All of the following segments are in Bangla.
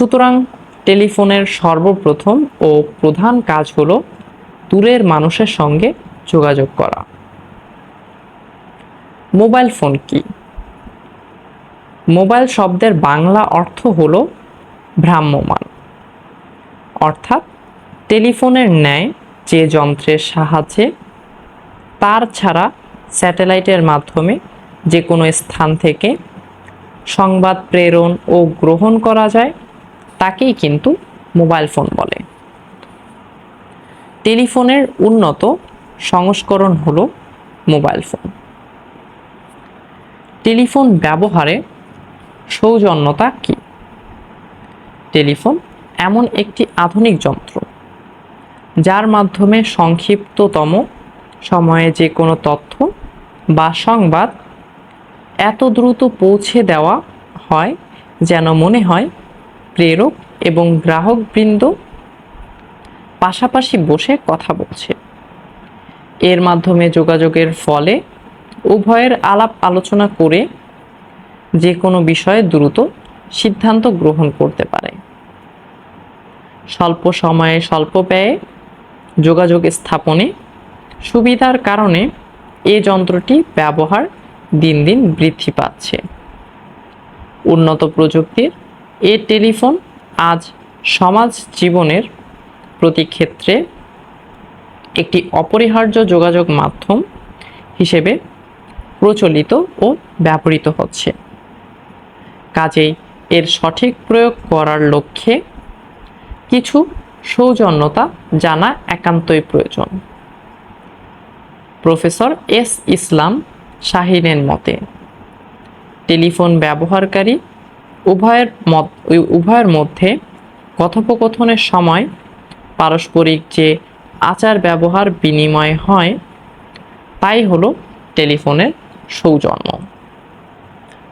সুতরাং টেলিফোনের সর্বপ্রথম ও প্রধান কাজ হলো দূরের মানুষের সঙ্গে যোগাযোগ করা। মোবাইল ফোন কি? মোবাইল শব্দের বাংলা অর্থ হল ভ্রাম্যমান। অর্থাৎ টেলিফোনের ন্যায় যে যন্ত্রের সাহায্যে, তার ছাড়া স্যাটেলাইটের মাধ্যমে যে কোনো স্থান থেকে সংবাদ প্রেরণ ও গ্রহণ করা যায়। তাকেই কিন্তু মোবাইল ফোন বলে। টেলিফোনের উন্নত সংস্করণ হল মোবাইল ফোন। টেলিফোন ব্যবহারে সৌজন্যতা কি? টেলিফোন এমন একটি আধুনিক যন্ত্র, যার মাধ্যমে সংক্ষিপ্ততম সময়ে যে কোনো তথ্য বা সংবাদ এত দ্রুত পৌঁছে দেওয়া হয় যেন মনে হয় প্রেরক এবং গ্রাহকবৃন্দ পাশাপাশি বসে কথা বলছে। এর মাধ্যমে যোগাযোগের ফলে উভয়ের আলাপ আলোচনা করে যে কোনো বিষয়ে দ্রুত সিদ্ধান্ত গ্রহণ করতে পারে। স্বল্প সময়ে স্বল্প ব্যয়ে যোগাযোগ স্থাপনে সুবিধার কারণে এ যন্ত্রটি ব্যবহার দিন দিন বৃদ্ধি পাচ্ছে। উন্নত প্রযুক্তির এ টেলিফোন আজ সমাজ জীবনের প্রতি ক্ষেত্রে একটি অপরিহার্য যোগাযোগ মাধ্যম হিসেবে প্রচলিত ও ব্যবহৃত হচ্ছে। কাজেই এর সঠিক প্রয়োগ করার লক্ষ্যে কিছু সৌজন্যতা জানা একান্তই প্রয়োজন। প্রফেসর এস ইসলাম শাহিনের মতে, টেলিফোন ব্যবহারকারী উভয়ের মত উভয়ের মধ্যে কথোপকথনের সময় পারস্পরিক যে আচার ব্যবহার বিনিময় হয়, তাই হলো টেলিফোনের সৌজন্য।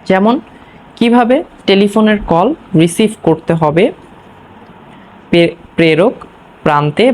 যেমন, কীভাবে টেলিফোনের কল রিসিভ করতে হবে প্রেরক প্রান্তে